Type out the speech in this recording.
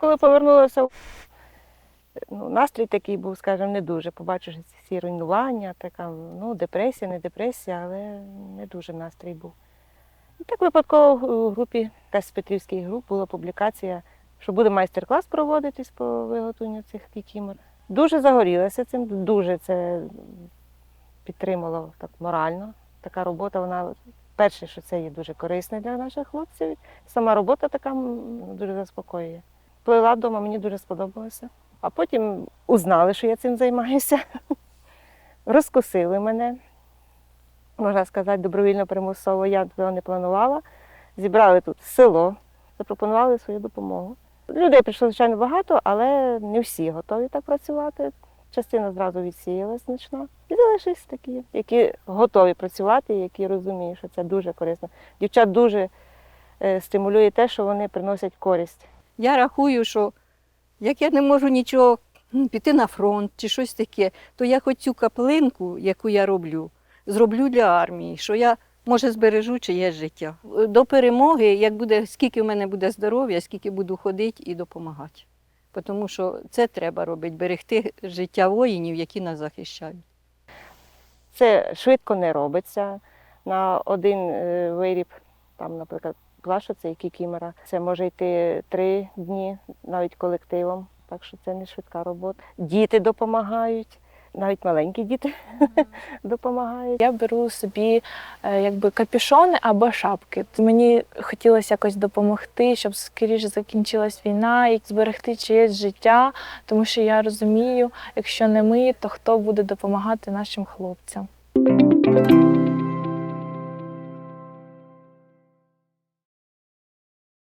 Коли повернулася, ну, настрій такий був, скажімо, не дуже. Побачиш ці руйнування, така ну, депресія, не депресія, але не дуже настрій був. І так випадково у групі, якась з Петрівських груп, була публікація, що буде майстер-клас проводитись по виготовленню цих кікімор. Дуже загорілася цим, дуже це підтримало так морально. Така робота, вона перше, що це є дуже корисне для наших хлопців. Сама робота така дуже заспокоює. Плела вдома, мені дуже сподобалося. А потім узнали, що я цим займаюся. Розкусили мене. Можна сказати, добровільно примусово. Я цього не планувала. Зібрали тут село, запропонували свою допомогу. Людей прийшло, звичайно, багато, але не всі готові так працювати. Частина зразу відсіялась значно. І залишились такі, які готові працювати, які розуміють, що це дуже корисно. Дівчат дуже е, стимулює те, що вони приносять користь. Я рахую, що як я не можу нічого ну, піти на фронт чи щось таке, то я хоч цю каплинку, яку я роблю, зроблю для армії, що я може збережу чиєсь життя. До перемоги, як буде, скільки в мене буде здоров'я, скільки буду ходити і допомагати. Тому що це треба робити, берегти життя воїнів, які нас захищають. Це швидко не робиться. На один е, виріб, там, наприклад, плаша це і кікімера. Це може йти три дні, навіть колективом. Так що це не швидка робота. Діти допомагають, навіть маленькі діти допомагають. Я беру собі е, якби капюшони або шапки. Мені хотілося якось допомогти, щоб скоріше закінчилась війна і зберегти чиєсь життя, тому що я розумію, якщо не ми, то хто буде допомагати нашим хлопцям.